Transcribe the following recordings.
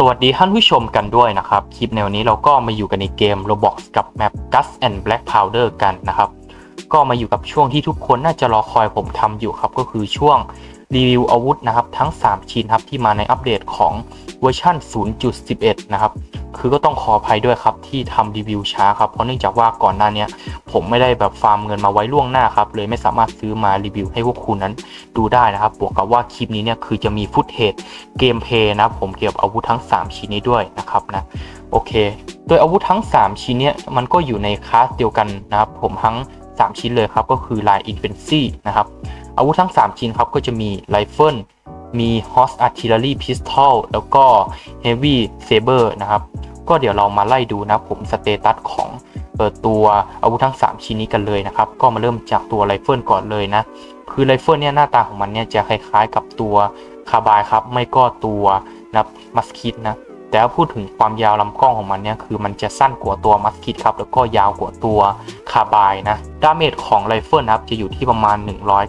สวัสดีท่านผู้ชมกันด้วยนะครับ คลิปในวันนี้เราก็มาอยู่กันในเกม Roblox กับแมป Gus and Black Powder กันนะครับ ก็มาอยู่กับช่วงที่ทุกคนน่าจะรอคอยผมทำอยู่ครับ ก็คือช่วง รีวิวอาวุธนะครับทั้ง 3 ชิ้นครับที่มาในอัปเดตของเวอร์ชัน0.11 นะครับ คือก็ต้องขออภัยด้วยครับที่ทำรีวิวช้าครับเพราะเนื่องจากว่าก่อนหน้านี้ผมไม่ได้แบบฟาร์มเงินมาไว้ล่วงหน้าครับ เลยไม่สามารถซื้อมารีวิวให้พวกคุณนั้นดูได้นะครับ บวกกับว่าคลิปนี้เนี่ยคือจะมีฟุตเทจเกมเพย์นะผมเกี่ยวกับอาวุธทั้ง 3 ชิ้นนี้ด้วยนะครับนะโอเค โดยอาวุธทั้ง 3 ชิ้นเนี้ยมันก็อยู่ในคลาสเดียวกันนะครับผมทั้ง 3 ชิ้นเลยครับก็คือลาย Infancy นะครับ อาวุธทั้ง 3 ชิ้นครับก็จะมีไรเฟิลมี Horse Artillery Pistol แล้วก็ Heavy Saber นะครับ ก็เดี๋ยวเรามาไล่ดูนะผมสเตตัสของเออตัวอาวุธทั้ง 3 ชิ้นนี้กันเลยนะครับ ก็มาเริ่มจากตัวไรเฟิลก่อนเลยนะ คือไรเฟิลเนี่ยหน้าตาของมันเนี่ยจะคล้ายๆกับตัวคาบายครับ ไม่ก็ตัวนะมัสคิดนะ แต่ถ้าพูดถึงความยาวลำกล้องของมันเนี่ยคือมันจะสั้นกว่าตัวมัสคิดครับ แล้วก็ยาวกว่าตัว คาบายนะ ดาเมจของไรเฟิลนะครับจะอยู่ที่ประมาณ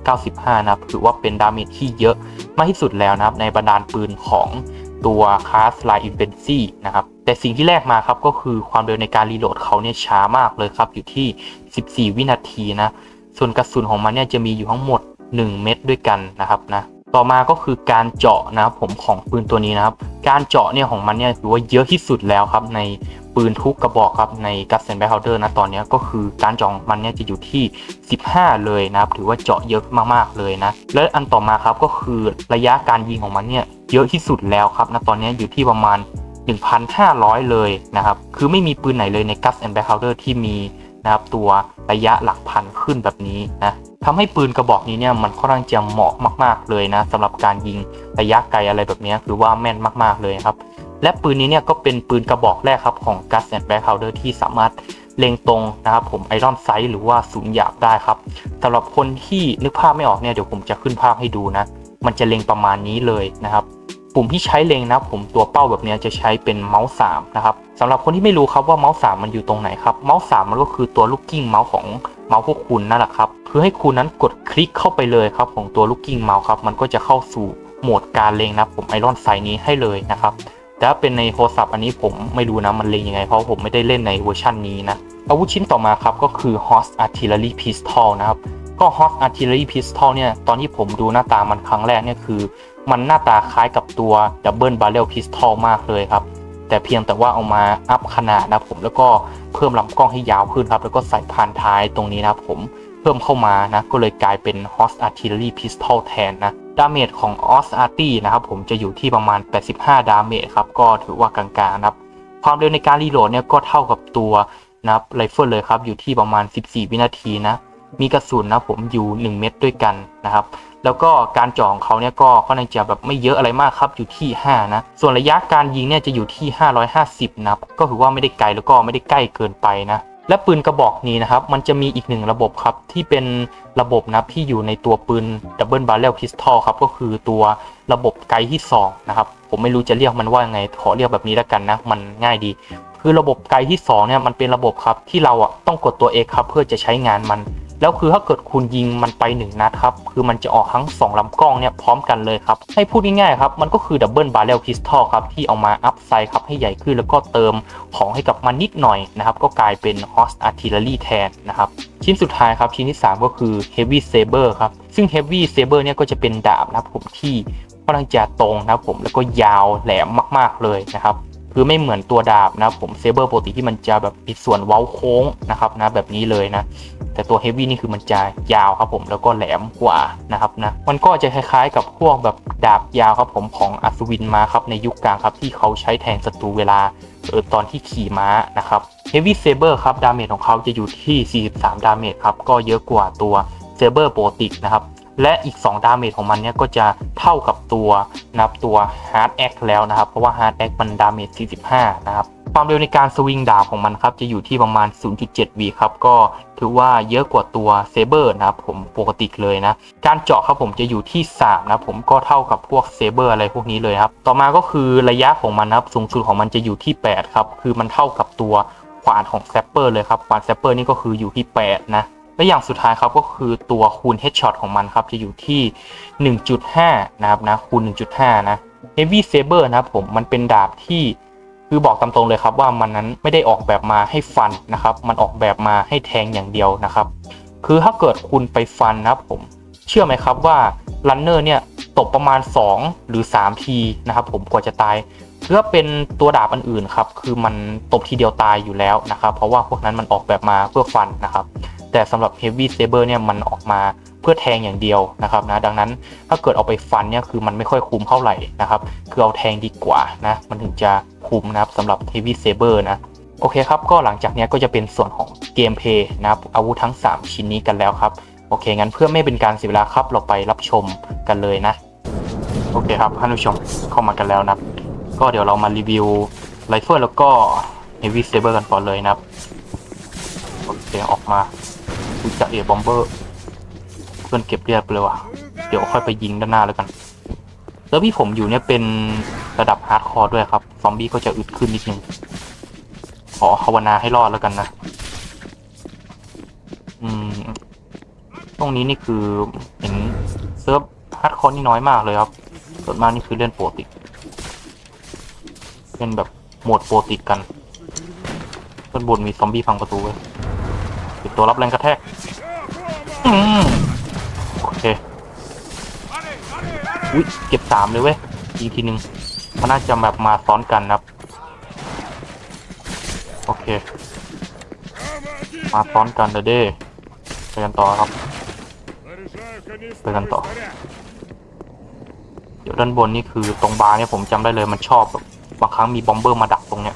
195 นะครับ ถือว่าเป็นดาเมจที่เยอะมากที่สุดแล้วนะครับ ในบรรดาปืนของตัวคลาสไลอินเ n นซี่นะครับ แต่สิ่งที่แรกมาครับก็คือความเร็วในการรีโหลดเขาเนี่ยช้ามากเลยครับ อยู่ที่ 14 วินาทีนะ ส่วนกระสุนของมันเนี่ยจะมีอยู่ทั้งหมด 1 เม็ดด้วยกันนะครับนะ ต่อมาก็คือการเจาะนะครับผมของปืนตัวนี้นะครับ การเจาะเนี่ยของมันเนี่ยถือว่าเยอะที่สุดแล้วครับในปืนทุกกระบอกครับในกัสเซนแบคเฮาเดอร์นะตอนนี้ก็คือการเจาะของมันเนี่ยจะอยู่ที่ 15 เลยนะครับถือว่าเจาะเยอะมากๆเลยนะและอันต่อมาครับก็คือระยะการยิงของมันเนี่ยเยอะที่สุดแล้วครับนะตอนนี้อยู่ที่ประมาณ 1,500 เลยนะครับคือไม่มีปืนไหนเลยใน Gus and Back Powder ที่มี นะครับตัวระยะหลักพันขึ้นแบบนี้นะทำให้ปืนกระบอกนี้เนี่ยมันค่อนข้างจะเหมาะมาก ๆเลยนะสำหรับการยิงระยะไกลอะไรแบบนี้คือว่าแม่นมากๆเลยครับและปืนนี้เนี่ยก็เป็นปืนกระบอกแรกครับของ Gus and Back Powder ที่สามารถเล็งตรงนะครับผมไอรอนไซส์หรือว่าศูนย์หยาบได้ครับสำหรับคนที่นึกภาพไม่ออกเนี่ยเดี๋ยวผมจะขึ้นภาพให้ดูนะ มันจะเล็งประมาณนี้เลยนะครับ ปุ่มที่ใช้เล็งนะผมตัวเป้าแบบนี้จะใช้เป็นเมาส์3นะครับสำหรับคนที่ไม่รู้ครับว่าเมาส์3มันอยู่ตรงไหนครับเมาส์3มันก็คือตัวลูกกิ้งเมาส์ของเมาส์พวกคุณนั่นแหละครับคือให้คุณนั้นกดคลิกเข้าไปเลยครับของตัวลูกกิ้งเมาส์ครับมันก็จะเข้าสู่โหมดการเล็งนะผมไอรอนไซนี้ให้เลยนะครับแต่ถ้าเป็นในโทรศัพท์อันนี้ผมไม่รู้นะมันเล็งยังไงเพราะผมไม่ได้เล่นในเวอร์ชันนี้นะอาวุธชิ้นต่อมาครับก็คือ Horse Artillery Pistol นะครับก็ Horse Artillery Pistol เนี่ยตอนที่ผมดูหน้าตามันครั้งแรกเนี่ยคือ มันหน้าตาคล้ายกับตัว Double Barrel Pistol มากเลยครับ แต่เพียงแต่ว่าเอามาอัพขนาดนะผมแล้วก็เพิ่มลำกล้องให้ยาวขึ้นครับ แล้วก็ใส่พานท้ายตรงนี้นะครับผมเพิ่มเข้ามานะ ก็เลยกลายเป็น Horse Artillery Pistol แทนนะ ดาเมจของ o s a r t y นะครับผมจะอยู่ที่ประมาณ 85 ดาเมจครับ ก็ถือว่ากลางๆนะครับ ความเร็วในการรีโหลดเนี่ยก็เท่ากับตัวนะครับไรเฟิลเลยครับ อยู่ที่ประมาณ 14 วินาทีนะ มีกระสุนนะผมอยู่ 1 เม็ดด้วยกันนะครับ แล้วก็การจ่อของเขาเนี่ยก็ค่อนข้างจะแบบไม่เยอะอะไรมากครับอยู่ที่ 5 นะ ส่วนระยะการยิงเนี่ยจะอยู่ที่ 550 นะครับ ก็ถือว่าไม่ได้ไกลแล้วก็ไม่ได้ใกล้เกินไปนะและปืนกระบอกนี้นะครับ มันจะมีอีกหนึ่งระบบครับ ที่เป็นระบบนะที่อยู่ในตัวปืน Double Barrel Pistol ครับ ก็คือตัวระบบไกลที่ 2 นะครับ ผมไม่รู้จะเรียกมันว่ายังไง ขอเรียกแบบนี้แล้วกันนะ มันง่ายดี คือระบบไกลที่ 2 เนี่ย มันเป็นระบบครับ ที่เราอะต้องกดตัว X ครับ เพื่อจะใช้งานมัน แล้วคือถ้าเกิดคุณยิงมันไป1นัดครับ คือมันจะออกทั้ง 2ลำกล้องเนี่ยพร้อมกันเลยครับ ให้พูดง่ายๆครับ มันก็คือดับเบิลบาร์เรลพิสตอลครับ ที่เอามาอัพไซด์ครับ ให้ใหญ่ขึ้นแล้วก็เติมของให้กับมันนิดหน่อยนะครับ ก็กลายเป็น Horse Artillery แทนนะครับ ชิ้นสุดท้ายครับ ชิ้นที่ 3 ก็คือ Heavy Saber ครับ ซึ่ง Heavy Saber เนี่ยก็จะเป็นดาบนะครับผมที่ค่อนข้างจะตรงนะครับผมแล้วก็ยาวแหลมมากๆเลยนะครับคือไม่เหมือนตัวดาบนะครับผมเซเบอร์ปกติที่มันจะแบบมีส่วนเว้าโค้งนะครับนะแบบนี้เลยนะ แต่ตัวเฮฟวี่นี่คือมันจะยาวครับผมแล้วก็แหลมกว่านะครับนะมันก็จะคล้ายๆ กับพวกแบบดาบยาวครับผมของอัศวินมาครับในยุคกลางครับที่เขาใช้แทนศัตรูเวลาเออตอนที่ขี่ม้านะครับเฮฟวี่เซเบอร์ครับดาเมจของเขาจะอยู่ที่ 43 ดาเมจครับก็เยอะกว่าตัวเซเบอร์ปรติกนะครับ และอีก 2 ดาเมจของมันเนี่ยก็จะเท่ากับตัวนะครับตัว Hard Act แล้วนะครับ เพราะว่า Hard Act มันดาเมจ 45 นะครับ ความเร็วในการสวิงดาบของมันครับ จะอยู่ที่ประมาณ 0.7วิครับ ก็ถือว่าเยอะกว่าตัวเซเบอร์นะครับผมปกติเลยนะ การเจาะครับผมจะอยู่ที่ 3 นะครับผมก็เท่ากับพวกเซเบอร์อะไรพวกนี้เลยครับ ต่อมาก็คือระยะของมันนะครับสูงสุดของมันจะอยู่ที่ 8 ครับ คือมันเท่ากับตัวขวานของแซปเปอร์เลยครับขวานแซปเปอร์นี่ก็คืออยู่ที่ 8 นะ และอย่างสุดท้ายครับก็คือตัวคูณ headshot ของมันครับ จะอยู่ที่ 1.5 นะครับนะคูณ 1.5 นะ Heavy Saber นะครับผมมันเป็นดาบที่คือบอกตามตรงเลยครับว่ามันนั้นไม่ได้ออกแบบมาให้ฟันนะครับ มันออกแบบมาให้แทงอย่างเดียวนะครับ คือถ้าเกิดคุณไปฟันนะครับผมเชื่อไหมครับว่ารันเนอร์เนี่ยตบประมาณ 2 หรือ 3 ทีนะครับ ผมกว่าจะตายเพื่อเป็นตัวดาบอันอื่นครับ คือมันตบทีเดียวตายอยู่แล้วนะครับ เพราะว่าพวกนั้นมันออกแบบมาเพื่อฟันนะครับ แต่สำหรับ Heavy Saber เนี่ยมันออกมาเพื่อแทงอย่างเดียวนะครับนะดังนั้นถ้าเกิดเอาไปฟันเนี่ยคือมันไม่ค่อยคุ้มเท่าไหร่นะครับคือเอาแทงดีกว่านะมันถึงจะคุ้มนะครับสำหรับ Heavy Saber นะโอเคครับ ก็หลังจากนี้ก็จะเป็นส่วนของเกมเพย์นะครับอาวุธทั้ง 3 ชิ้นนี้กันแล้วครับ โอเค งั้นเพื่อไม่เป็นการเสียเวลาครับ เราไปรับชมกันเลยนะ โอเคครับท่านผู้ชมเข้ามากันแล้วนะก็เดี๋ยวเรามารีวิวไรเฟิลแล้วก็ Heavy Saber กันก่อนเลยนะครับโอเคออกมา อุจะเอบอมเบอร์ เพื่อนเก็บเรียบเลยว่ะ เดี๋ยวค่อยไปยิงด้านหน้าแล้วกัน แล้วพี่ผมอยู่เนี่ยเป็นระดับฮาร์ดคอร์ด้วยครับ ซอมบี้ก็จะอึดขึ้นนิดนึง ขอภาวนาให้รอดแล้วกันนะ อืม ตรงนี้นี่คือเห็นเซิร์ฟฮาร์ดคอร์นี่น้อยมากเลยครับส่วนมากนี่คือเล่นโปรติกเป็นแบบโหมดโปรติกกันด้านบนมีซอมบี้พังประตูไว้ ตัวรับแรงกระแทกอืมโอเคอุ้ยเก็บสามเลยเว้ยอีกทีหนึ่งมันน่าจะแบบมาซ้อนกันครับ โอเค มาซ้อนกันเลยเด้ไปกันต่อครับไปกันต่อ เดี๋ยวด้านบนนี่คือตรงบาร์เนี่ยผมจำได้เลยมันชอบแบบบางครั้งมีบอมเบอร์มาดักตรงเนี้ย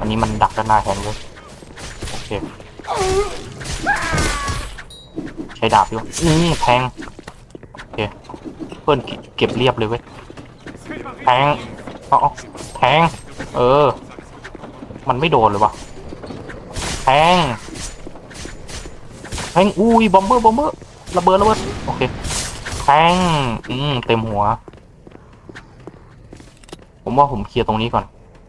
อันนี้มันดักด้านหน้าแทนเลย ใช้ดาบอยู่อืมแทงโอเคเพื่อนเก็บเรียบเลยเว้ยแทงเอาเอาแทง เออ มันไม่โดนเลยวะแทงแทงอุ้ยบอมเบอร์บอมเบอร์ระเบิดระเบิดโอเคแทงอืมเต็มหัว ผมว่าผมเคลียร์ตรงนี้ก่อน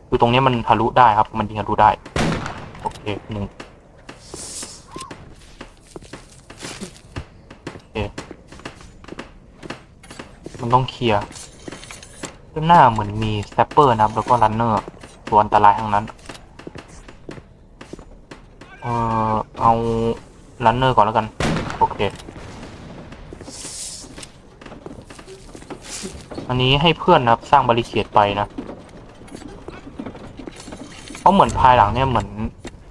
คือตรงนี้มันทะลุได้ครับ มันยิงทะลุได้ โอเคหนึ่งโอเค มันต้องเคลียร์ด้านหน้าเหมือนมีแซปเปอร์นะครับ แล้วก็รันเนอร์ตัวอันตรายทั้งนั้น เออเอารันเนอร์ก่อนแล้วกัน โอเค อันนี้ให้เพื่อนนะครับ สร้างบริเคดไปนะ เพราะเหมือนภายหลังเนี่ยเหมือน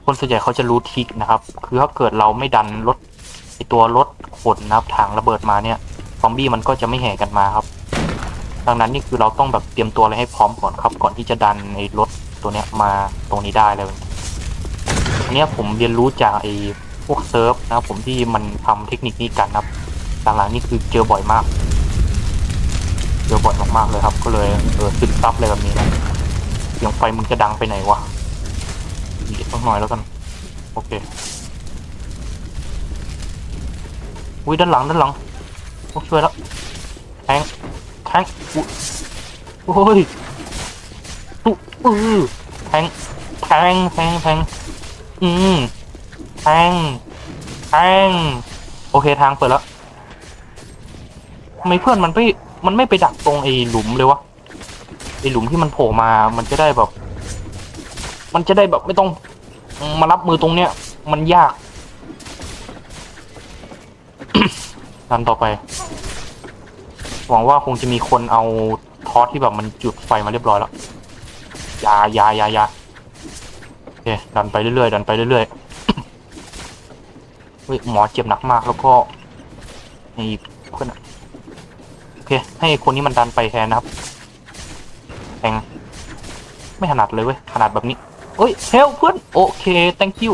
คนส่วนใหญ่เขาจะรู้ทิกนะครับ คือถ้าเกิดเราไม่ดันรถไอตัวรถขนนะครับถังระเบิดมาเนี่ย ซอมบี้มันก็จะไม่แห่กันมาครับ ดังนั้นนี่คือเราต้องแบบเตรียมตัวอะไรให้พร้อมก่อนครับ ก่อนที่จะดันไอ้รถตัวเนี้ยมาตรงนี้ได้เลยอันเนี้ยผมเรียนรู้จากไอ้พวกเซิร์ฟนะครับผมที่มันทำเทคนิคนี้กันนะครับหลังๆนี่คือเจอบ่อยมาก เจอบ่อยมากๆเลยครับ ก็เลยเออซึมซับเลยแบบนี้นะเสียงไฟมึงจะดังไปไหนวะอีกสักหน่อยแล้วกัน โอเค อุ้ยด้านหลังด้านหลัง โอ้ช่วยแล้วแทงแทงอุ๊ยโอ้ยตุ๊อือแทงแทงแทงแทงอืมแทงแทงโอเคทางเปิดแล้วทำไมเพื่อนมันไม่มันไม่ไปดักตรงไอ้หลุมเลยวะไอ้หลุมที่มันโผล่มา มันจะได้แบบ มันจะได้แบบไม่ต้องมารับมือตรงเนี้ย มันยาก ดันต่อไป หวังว่าคงจะมีคนเอาทอสที่แบบมันจุดไฟมาเรียบร้อยแล้วยายายายาโอเคดันไปเรื่อยๆดันไปเรื่อยๆเฮ้ยหมอเจ็บหนักมากแล้วก็ไอ้เพื่อนโอเค ให้คนนี้มันดันไปแทนนะครับแทงไม่ถนัดเลยเว้ยถนัดแบบนี้เอ้ยเฮลเพื่อนโอเค thank you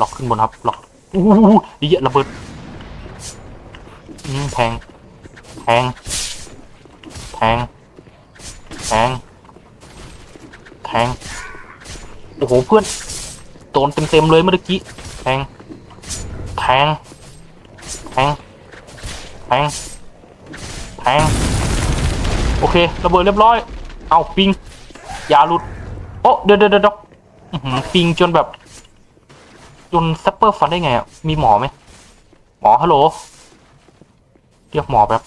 ล็อกขึ้นบนครับล็อก อู้หูดีเยอะระเบิดแทง แทง แทง แทง แทง โอ้โหเพื่อน โดนเต็มๆเลยเมื่อกี้ แทง แทง แทง แทง แทง โอเค ระเบิดเรียบร้อย เอาปิง อย่าหลุด โอ้เดี๋ยวเดี๋ยวเดี๋ยวปิงจนแบบ จนแซปเปอร์ฟันได้ไงอะมีหมอไหม หมอฮัลโหล เรียกหมอแบบ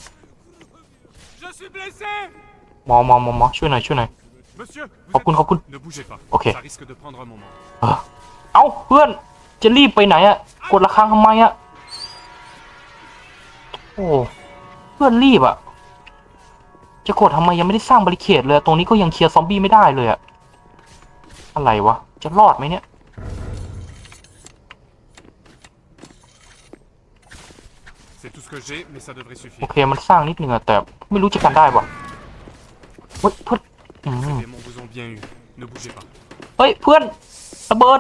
Je suis blessé หมอหมอหมอหมอช่วยหน่อยช่วยหน่อย Monsieur, vous ขอบคุณขอบคุณ Ne bougez pas. Ok. Ça risque de prendre un moment. เออเอ้าเพื่อน จะรีบไปไหนอะกดระฆังทำไมอะโอ้เพื่อนรีบอะจะกดทำไมยังไม่ได้สร้างบริเคดเลย ตรงนี้ก็ยังเคลียร์ซอมบี้ไม่ได้เลยอะอะไรวะ จะรอดไหมเนี่ย ce que j'ai, mais ça devrait โอ suffire. เคมันสร้างนิดนึงอะแต่ไม่รู้จะกันได้ปะเฮ้ยเพื่อนอื Les ม démons vous ont bien eu. Ne bougez pas. เฮ้ยเพื่อนระเบิด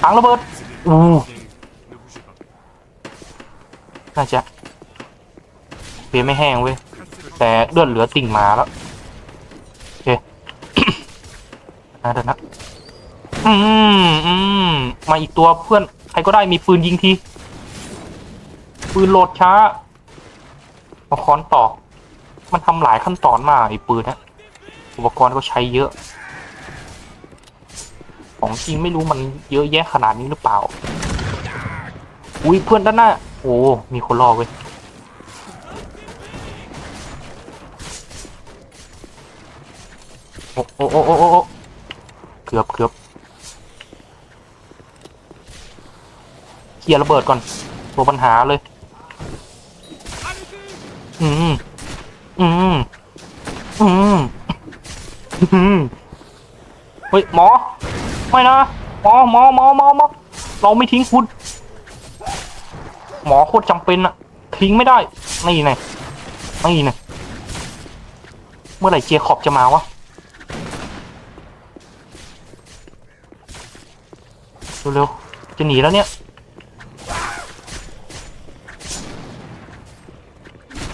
ถังระเบิด Ces démons Ouh. vous ont bien eu. Ne bougez pas. น่าจะเปียไม่แห้งเว้ย Tracez le แต่เลือดเหลือติ่งมาแล้ว โอเค นะเดี๋ยวนะ อืมอืมมาอีกตัวเพื่อน ใครก็ได้มีปืนยิงที ปืนโหลดช้า มาค้อนตอก มันทำหลายขั้นตอนมากไอ้ปืนนะอุปกรณ์ก็ใช้เยอะ ของจริงไม่รู้มันเยอะแยะขนาดนี้หรือเปล่า อุ้ยเพื่อนด้านหน้า โอ้ มีคนรอเว้ยโอ้โอ้โอ้โอ้โอ้โอ้เกือบเกือบเคลียร์ระเบิดก่อนตัวปัญหาเลย อืมอืมอืมอืมเฮ้ยหมอ ไม่นะหมอหมอหมอหมอหมอเราไม่ทิ้งคุณ หมอโคตรจำเป็นอะทิ้งไม่ได้นี่ไงนี่ไงเมื่อไหร่เจคอบจะมาวะเร็วๆจะหนีแล้วเนี่ย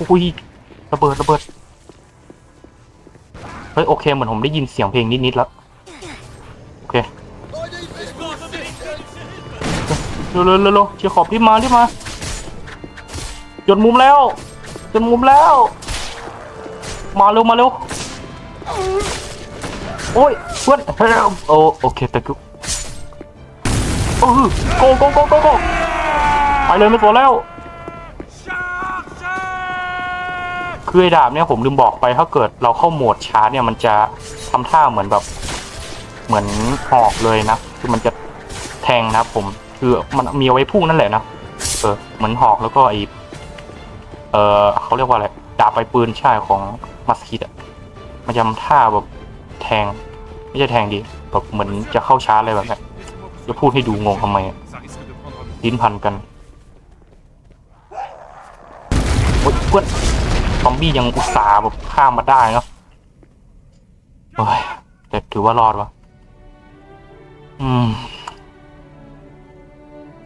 อุ้ยระเบิดระเบิด เฮ้ยโอเคเหมือนผมได้ยินเสียงเพลงนิดๆแล้ว โอเคเร็วๆเร็วๆเชียร์ขอบรีบมารีบมาจนมุมแล้วจนมุมแล้ว มาเร็วมาเร็วโอ้ยเพื่อนโอโอเคแต่กูโอ้โหโกโกโกโกโกไปเลยไม่ตัวแล้ว คือไอ้ดาบเนี่ยผมลืมบอกไปถ้าเกิดเราเข้าโหมดชาร์จเนี่ยมันจะทำท่าเหมือนแบบ เหมือนหอกเลยนะคือมันจะแทงนะครับผม คือมันมีเอาไว้พุ่งนั่นแหละนะเออเหมือนหอกแล้วก็ไอเออเขาเรียกว่าอะไรดาบไปปืนใช่ของมัสคิดอะมันจะทำท่าแบบแทง ไม่ใช่แทงดีแบบเหมือนจะเข้าชาร์จอะไรแบบนี้จะพูดให้ดูงงทำไมอะ Ça risque de prendre un moment. ลิ้นพันกันโอ๊ยเพื่อน ซอมบี้ยังอุตส่าห์แบบข้ามมาได้เนาะเฮ้ยแต่ถือว่ารอดวะอืม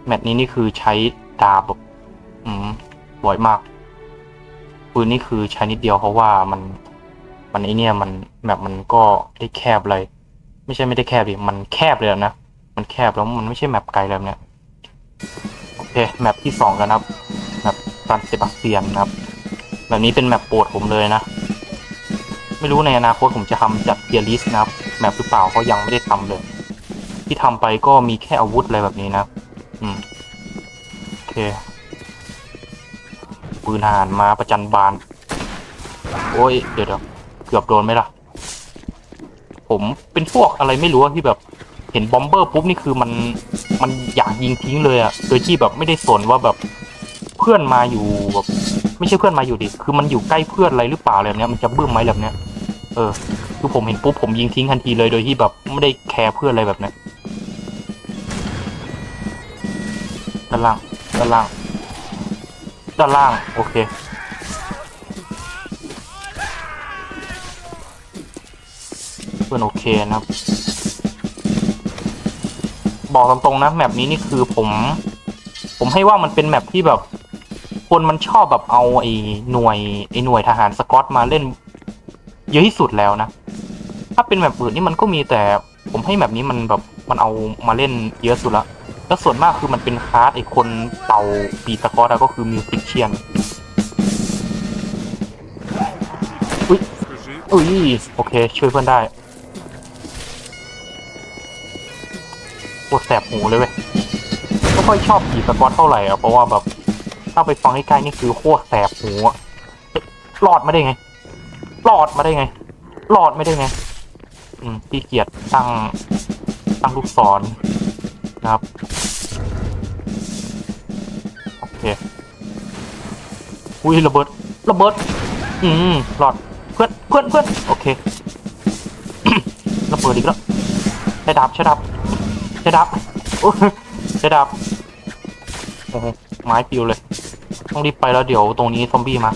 แมตช์นี้นี่คือใช้ดาบแบบอืมบ่อยมากปืนนี่คือใช้นิดเดียวเพราะว่ามัน มันไอเนี่ยมันแบบมันก็ได้แคบเลย ไม่ใช่ไม่ได้แคบดิมันแคบเลยนะมันแคบแล้วมันไม่ใช่แมปไกลเลยเนี่ยโอเคแมปที่สองกันนะครับแมปซันเซบาสเตียนนะครับ แบบนี้เป็นแมปโปรดผมเลยนะ ไม่รู้ในอนาคตผมจะทำจัดเทียริสนะครับแมปหรือเปล่าเพรายังไม่ได้ทำเลย ที่ทำไปก็มีแค่อาวุธอะไรแบบนี้นะ อืมโอเคปืนทหารมาประจันบาน โอ้ยเดี๋ยวเดี๋ยวเกือบโดนไหมล่ะ ผมเป็นพวกอะไรไม่รู้ที่แบบเห็นบอมเบอร์ปุ๊บนี่คือมันมันอยากยิงทิ้งเลยอะโดยที่แบบไม่ได้สนว่าแบบเพื่อนมาอยู่แบบ ไม่ใช่เพื่อนมาอยู่ดิ คือมันอยู่ใกล้เพื่อนอะไรหรือเปล่าอะไรแบบเนี้ยมันจะบึ้มไหมแบบเนี้ย เออ คือผมเห็นปุ๊บผมยิงทิ้งทันทีเลยโดยที่แบบไม่ได้แคร์เพื่อนอะไรแบบเนี้ยด้านล่าง ด้านล่าง ด้านล่าง โอเค เพื่อนโอเคนะครับ บอกตรงๆนะแมปนี้นี่คือผม ผมให้ว่ามันเป็นแมปที่แบบ คนมันชอบแบบเอาไอ้หน่วยไอ้หน่วยทหารสกอตมาเล่น เยอะที่สุดแล้วนะ ถ้าเป็นแมปอื่นนี่มันก็มีแต่ผมให้แมปนี้มันแบบมันเอามาเล่นเยอะสุดละแล้วส่วนมากคือมันเป็นคลาสไอ้คนเป่าปีสกอตอะก็คือมิวสิกเชียน Ce que j'ai. อุ้ยโอเค ช่วยเพื่อนได้ปวดแสบหูเลยเว้ยไม่ค่อยชอบผีสกอตเท่าไหร่อะเพราะว่าแบบ ถ้าไปฟังใกล้ๆนี่คือโคตรแสบหูอะรอดมาได้ไงรอดมาได้ไงรอดไม่ได้ไง อืมพี่เกียรติตั้งตั้งลูกศรนะครับโอเคอุ้ยระเบิดระเบิด อืมหลอดเพื่อนเพื่อนเพื่อนโอเคระเบิดอีกแล้วใช้ดาบใช้ดาบใช้ดาบโอ้ยใช้ดาบโอ้โหไม้ปิวเลย ต้องรีบไปแล้วเดี๋ยวตรงนี้ซอมบี้มา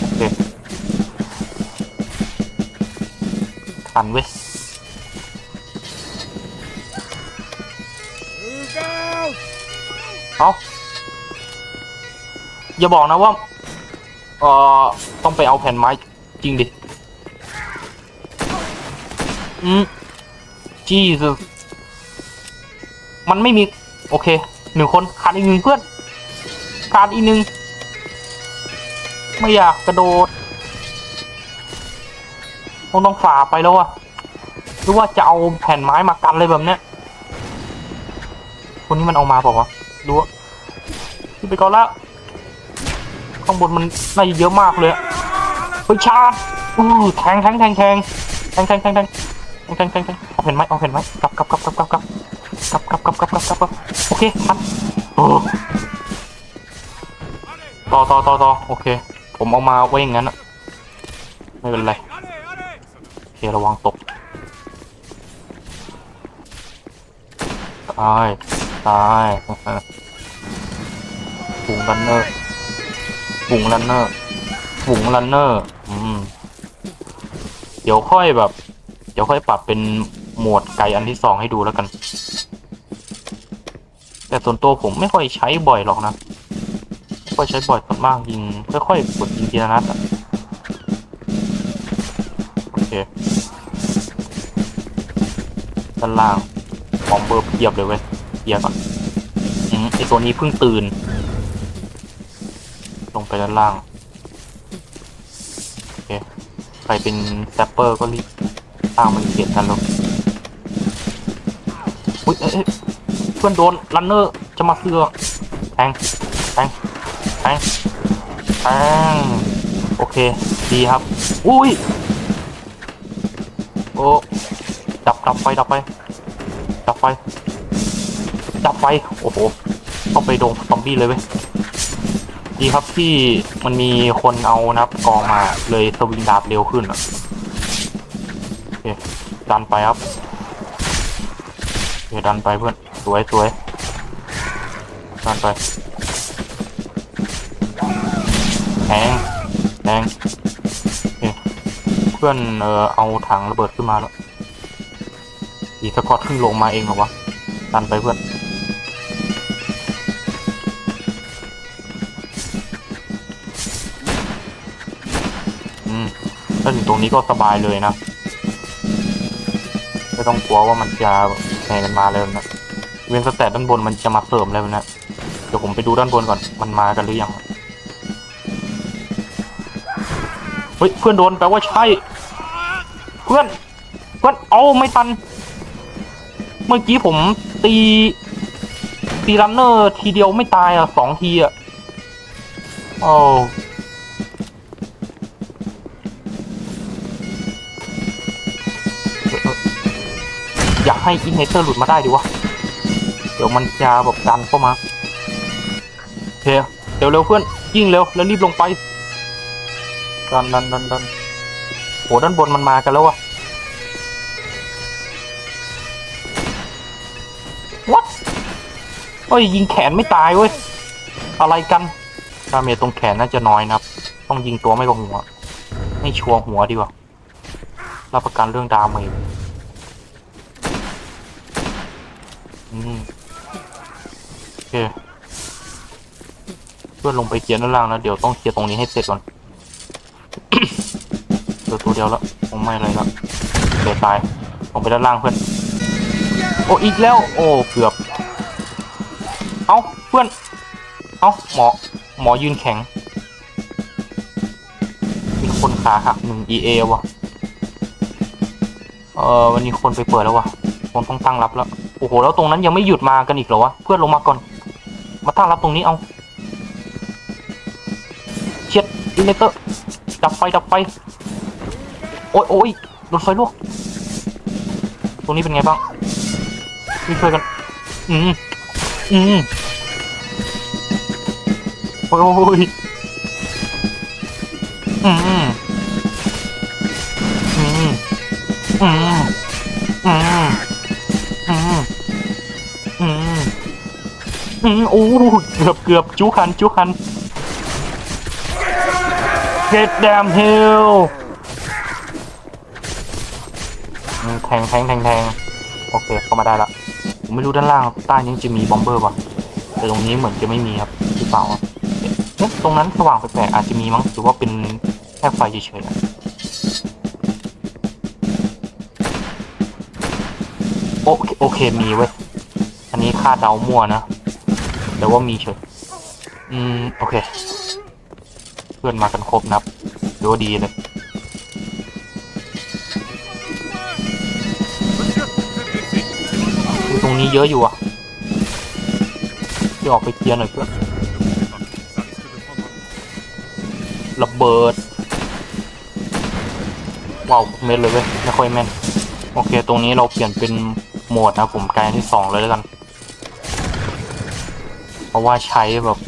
โอเคทันเว้ยเอาอย่าบอกนะว่า เอ่อ ต้องไปเอาแผ่นไม้จริงดิ อืมจีสมันไม่มี โอเค หนึ่งคนขาดอีกหนึ่งเพื่อน ขาดอีกหนึ่งไม่อยากกระโดดต้องต้องฝ่าไปแล้วอะหรือว่าจะเอาแผ่นไม้มากันเลยแบบเนี้ยคนนี้มันเอามาเปล่าวะดูขึ้นไปก่อนละข้างบนมันน่าจะเยอะมากเลยเฮ้ยชาร์จอู้แทงแทงแทงแทงแทงแทงแทงแทงแทงแทงแทงแทงเอาเห็นไหมเอาเห็นไหมกลับกลับกลับกลับกลับกลับกลับกลับกลับกลับกลับโอเคทันโอ้ ต่อต่อต่อต่อโอเค ผมเอามาไว้อย่างนั้นอะไม่เป็นไรโอเคระวังตกตายตายฝูงรันเนอร์ฝูงรันเนอร์ฝูงรันเนอร์อืมเดี๋ยวค่อยแบบ เดี๋ยวค่อยปรับเป็นหมวดไก่อันที่สองให้ดูแล้วกัน แต่ส่วนตัวผมไม่ค่อยใช้บ่อยหรอกนะ อยใช้บ่อยส่วนมากยิงค่อยๆกดยิงทีละนัดอะโอเคด้านล่างของเบอร์เพียบเลยเว้ยเคลียร์ก่อนอืมไอตัวนี้เพิ่งตื่น ลงไปด้านล่างโอเคใครเป็นแซปเปอร์ก็รีบสร้างมันเกียดกันลงอุ้ยเอ้ยเพื่อนโดนรันเนอร์จะมาเสือกแทง แทงแทงโอเค ดีครับ อุ้ย โอ้ ดับดับไฟ ดับไฟ ดับไฟ ดับไฟ โอ้โห เข้าไปโดนซอมบี้เลยเว้ย ดีครับที่มันมีคนเอานะครับกองมาเลยสวิงดาบเร็วขึ้นอะโอเคดันไปครับโอเคดันไปเพื่อน สวยสวยดันไป แทงแทงเพื่อนเออเอาถังระเบิดขึ้นมาแล้วอีสกอตขึ้นลงมาเองเหรอวะดันไปเพื่อนอืมถ้าถึงตรงนี้ก็สบายเลยนะไม่ต้องกลัวว่ามันจะแห่กันมาเลยนะเวนสแตทด้านบนมันจะมาเสริมแล้วนะเดี๋ยวผมไปดูด้านบนก่อนมันมากันหรือยัง เฮ้ยเพื่อนโดนแปลว่าใช่ เพื่อน เพื่อนเอาไม่ทัน เมื่อกี้ผมตี ตีรันเนอร์ทีเดียวไม่ตายอะสองทีอะโอ้อยากให้อินเนเตอร์หลุดมาได้ดิวะ เดี๋ยวมันจะแบบดันเข้ามาโอเคเดี๋ยวเร็วเพื่อนยิ่งเร็วแล้วรีบลงไป ดันดันดันดันโหด้านบนมันมากันแล้ววะ what เฮ้ยยิงแขนไม่ตายเว้ย อะไรกันดาเมจตรงแขนน่าจะน้อยนะครับ ต้องยิงตัวไม่กับหัวให้ชัวร์หัวดีกว่า รับประกันเรื่องดาเมจอืมโอเคเพื่อนลงไปเคลียร์ด้านล่างแล้วเดี๋ยวต้องเคลียร์ตรงนี้ให้เสร็จก่อน เหลือตัวเดียวแล้วคงไม่อะไรแล้วเดี๋ยตายลงไปด้านล่างเพื่อน โอ้อีกแล้ว โอ้เกือบ เอ้าเพื่อน เอ้าหมอหมอยืนแข็งมีคนขาหักหนึ่ง EA ว่ะเออวันนี้คนไปเปิดแล้วว่ะคนต้องตั้งรับแล้วโอ้โหแล้วตรงนั้นยังไม่หยุดมากันอีกเหรอวะเพื่อนลงมาก่อน มาตั้งรับตรงนี้เอาเช็ดอินเลเตอร์ ดับไฟดับไฟโอ้ยโอ้ยโดนไฟลวกตรงนี้เป็นไงบ้างมีช่วยกัน อืมอืมโอ้ยอืมอืมอืมอืมอืมอืมอืมโอ้เกือบเกือบจุคันจุคัน Get damn hill แทงแทงแทงแทงโอเคเข้ามาได้ละผมไม่รู้ด้านล่างใต้นี้จะมีบอมเบอร์ป่ะ แต่ตรงนี้เหมือนจะไม่มีครับหรือเปล่าเอ๊ะตรงนั้นสว่างแปลกๆอาจจะมีมั้งหรือว่าเป็นแค่ไฟเฉยๆอะโอเคโอเคมีเว้ย อันนี้คาดเดามั่วนะ แต่ว่ามีเฉย อืม โอเค พื่อนมากันครบนับดูดีเลย Monsieur, vous êtes blessé. อุ๊ยตรงนี้เยอะอยู่อะที่ออกไปเคลียร์หน่อยเพื่อนระเบิดว้าวเม็ดเลยเว้ยไม่ค่อยแม่นโอเค ตรงนี้เราเปลี่ยนเป็นโหมดนะผมกลายที่สองเลยแล้วกัน เพราะว่าใช้แบบ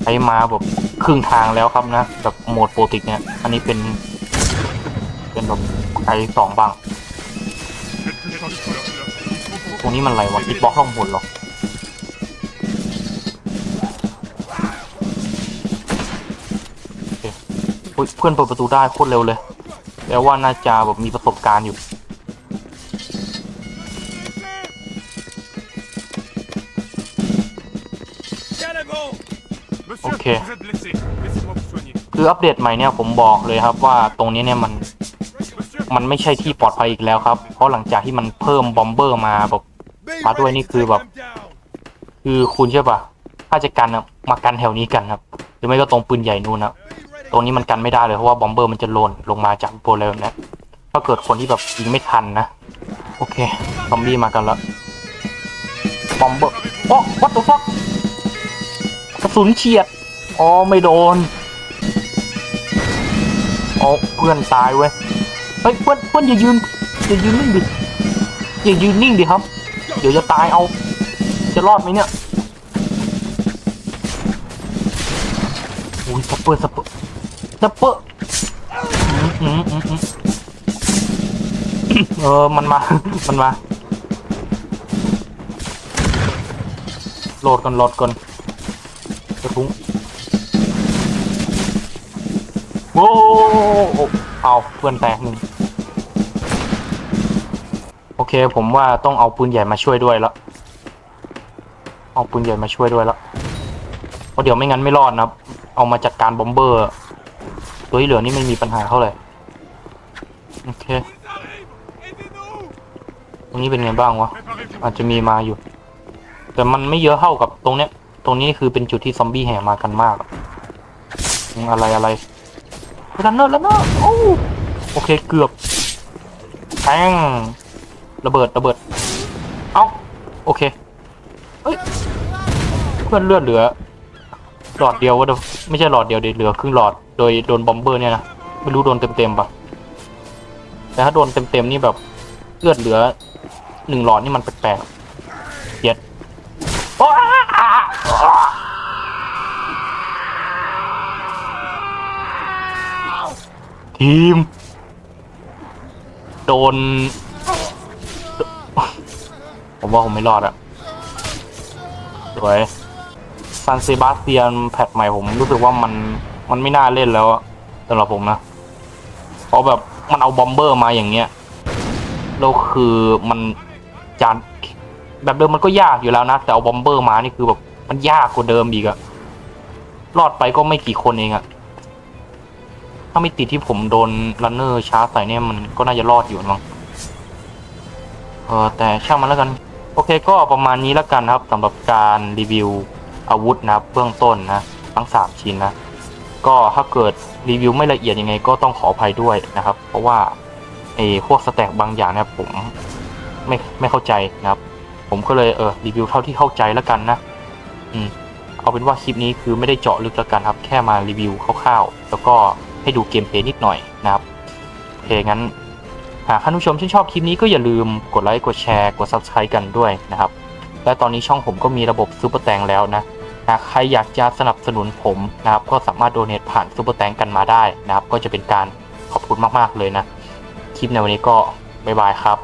ใช้มาแบบ ครึ่งทางแล้วครับนะแบบโหมดโปรติกเนี่ย อันนี้เป็น เป็นแบบกลายที่สองบ้าง ตรงนี้มันอะไรวะอิดบล็อกล่องหนหรอโอเคอุ๊ยเพื่อนเปิดประตูได้โคตรเร็วเลยแปลว่าน่าจะแบบมีประสบการณ์อยู่ Monsieur, Ok. vous êtes คืออัปเดตใหม่เนี่ยผมบอกเลยครับว่าตรงนี้เนี่ยมันมันไม่ใช่ที่ปลอดภัยอีกแล้วครับ เพราะหลังจากที่มันเพิ่มบอมเบอร์มาแบบมาด้วยนี่คือแบบ คือคุณใช่ปะถ้าจะกันอะมากันแถวนี้กันครับ หรือไม่ก็ตรงปืนใหญ่นู่นนะตรงนี้มันกันไม่ได้เลยเพราะว่าบอมเบอร์มันจะหล่นลงมาจากโปรเลวนะถ้าเกิดคนที่แบบยิงไม่ทันนะ โอเคซอมบี้มากันแล้วบอมเบอร์โอ้ what the fuck กระสุนเฉียดอ๋อไม่โดน อ๋อเพื่อนตายเว้ยเฮ้ยเพื่อนเพื่อนอย่ายืนอย่ายืนนิ่งดิอย่ายืนนิ่งดิครับ เดี๋ยวจะตายเอา จะรอดไหมเนี่ยอุ้ยสเปอร์สเปอร์สเปอร์เออมันมา มันมาโหลดก่อนโหลดก่อนกระทุ้ง โอ้เอาเพื่อนแตกหนึ่งโอเค ผมว่าต้องเอาปืนใหญ่มาช่วยด้วยแล้วเอาปืนใหญ่มาช่วยด้วยแล้วเพราะเดี๋ยวไม่งั้นไม่รอดนะครับเอามาจัดการบอมเบอร์ ตัวที่เหลือนี่ไม่มีปัญหาเท่าไหร่โอเคตรงนี้เป็นไงบ้างวะอาจจะมีมาอยู่ แต่มันไม่เยอะเท่ากับตรงเนี้ย ตรงนี้คือเป็นจุดที่ซอมบี้แห่มากันมาก อะไรอะไร รันเนอร์รันเนอร์โอ้โอเคเกือบแทงระเบิดระเบิด เอ้าโอเคเอ้ยเพื่อนเลือดเหลือ หลอดเดียววะเดี๋ยวไม่ใช่หลอดเดียวเดี๋ยวเหลือครึ่งหลอดโดยโดนบอมเบอร์เนี่ยนะไม่รู้โดนเต็มๆปะแต่ถ้าโดนเต็มๆนี่แบบเลือดเหลือหนึ่งหลอดนี่มันแปลกๆเย็ดโอ้ ทีม โดน ผมว่าผมไม่รอดอะสวยซานเซบาสเตียนแพทใหม่ผมรู้สึกว่ามันมันไม่น่าเล่นแล้วสำหรับผมนะเพราะแบบมันเอาบอมเบอร์มาอย่างเงี้ยแล้วคือมันจานแบบเดิมมันก็ยากอยู่แล้วนะ แต่เอาบอมเบอร์มานี่คือแบบมันยากกว่าเดิมอีกอะรอดไปก็ไม่กี่คนเองอะ ถ้าไม่ติดที่ผมโดนรันเนอร์ชาร์จใส่เนี่ยมันก็น่าจะรอดอยู่มั้งเออแต่ช่างมันแล้วกัน โอเคก็ประมาณนี้แล้วกันนะครับสำหรับการรีวิวอาวุธนะครับเบื้องต้นนะ ทั้งสามชิ้นนะ ก็ถ้าเกิดรีวิวไม่ละเอียดยังไงก็ต้องขออภัยด้วยนะครับ เพราะว่าไอ้พวกสแต็กบางอย่างเนี่ยผมไม่ไม่เข้าใจนะครับ ผมก็เลยเออรีวิวเท่าที่เข้าใจแล้วกันนะอืมเอาเป็นว่าคลิปนี้คือไม่ได้เจาะลึกแล้วกันครับ แค่มารีวิวคร่าวๆแล้วก็ ให้ดูเกมเพลย์นิดหน่อยนะครับโอเคงั้นหากท่านผู้ชมที่นชอบคลิปนี้ก็อย่าลืมกดไลค์กดแชร์กด Subscribe กันด้วยนะครับ และตอนนี้ช่องผมก็มีระบบซูเปอร์แตงแล้วนะหากใครอยากจะสนับสนุนผมนะครับ ก็สามารถโดเนทผ่านซูเปอร์แตงกันมาได้นะครับ ก็จะเป็นการขอบคุณมากๆเลยนะ คลิปในวันนี้ก็บ๊ายบายครับ